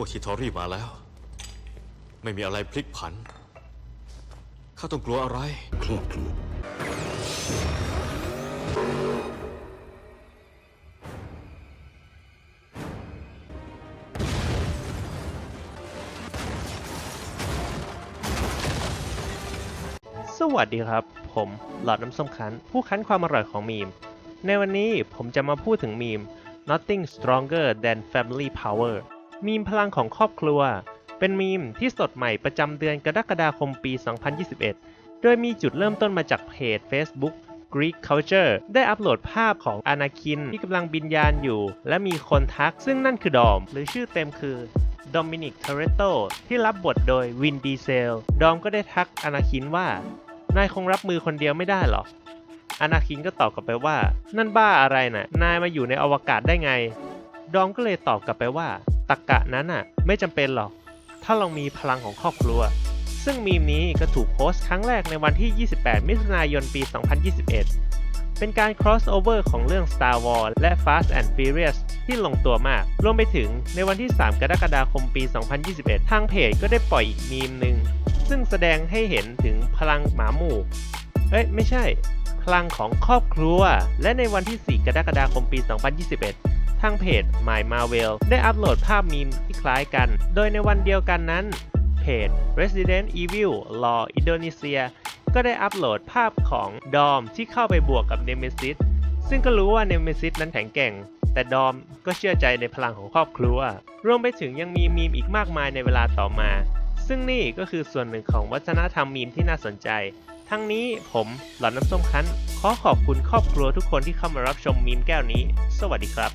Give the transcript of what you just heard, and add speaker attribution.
Speaker 1: พวกชิทอรี่มาแล้ว ไม่มีอะไรพลิกผัน ข้าต้องกลัวอะไร
Speaker 2: ครอบครัว
Speaker 3: สวัสดีครับ ผมหลอดน้ำส้มคั้น ผู้คั้นความอร่อยของมีม ในวันนี้ผมจะมาพูดถึงมีม Nothing Stronger Than Family Power มีมพลังของครอบครัว เป็นมีมที่สดใหม่ประจำเดือนกรกฎาคมปี 2021 โดยมีจุดเริ่มต้นมาจากเพจ Facebook Greek Culture ได้อัปโหลดภาพของอนาคินที่กำลังบินยานอยู่ และมีคนทักซึ่งนั่นคือดอม หรือชื่อเต็มคือโดมินิกเทเรโตที่รับบทโดยวินดีเซล ดอมก็ได้ทักอนาคินว่า นายคงรับมือคนเดียวไม่ได้หรออนาคินก็ตอบกลับไปว่า นั่นบ้าอะไรนะ่ะ นายมาอยู่ในอวกาศได้ไง ดอมก็เลยตอบกลับไปว่า ตักกะนั้นน่ะไม่จำเป็นหรอก ถ้าลองมีพลังของครอบครัว ซึ่งมีมนี้ก็ถูกโพสต์ครั้งแรกในวันที่ 28 มิถุนายนปี 2021 เป็นการ crossover ของเรื่อง Star Wars และ Fast and Furious ที่ลงตัวมาก รวมไปถึงในวันที่ 3 กรกฎาคมปี 2021 ทางเพจก็ได้ปล่อยอีกมีมหนึ่ง ซึ่งแสดงให้เห็นถึงพลังหมาหมู่ เอ้ย ไม่ใช่ พลังของครอบครัว และในวันที่ 4 กรกฎาคมปี 2021างเพจ My Marvel ได้อัปโหลดภาพมีมที่คล้ายกัน โดยในวันเดียวกันนั้น เพจ Resident Evil Law Indonesia ก็ได้อัปโหลดภาพของดอมที่เข้าไปบวกกับเนเมซิสซึ่งก็รู้ว่าเนเมซิสนั้นแข็งแกร่ง แต่ดอมก็เชื่อใจในพลังของครอบครัว รวมไปถึงยังมีมีมอีกมากมายในเวลาต่อมา ซึ่งนี่ก็คือส่วนหนึ่งของวัฒนธรรมมีมที่น่าสนใจ ทั้งนี้ผมหลอนน้ำส้มคั้น ขอขอบคุณครอบครัวทุกคนที่เข้ามารับชมมีมแก้วนี้ สวัสดีครับ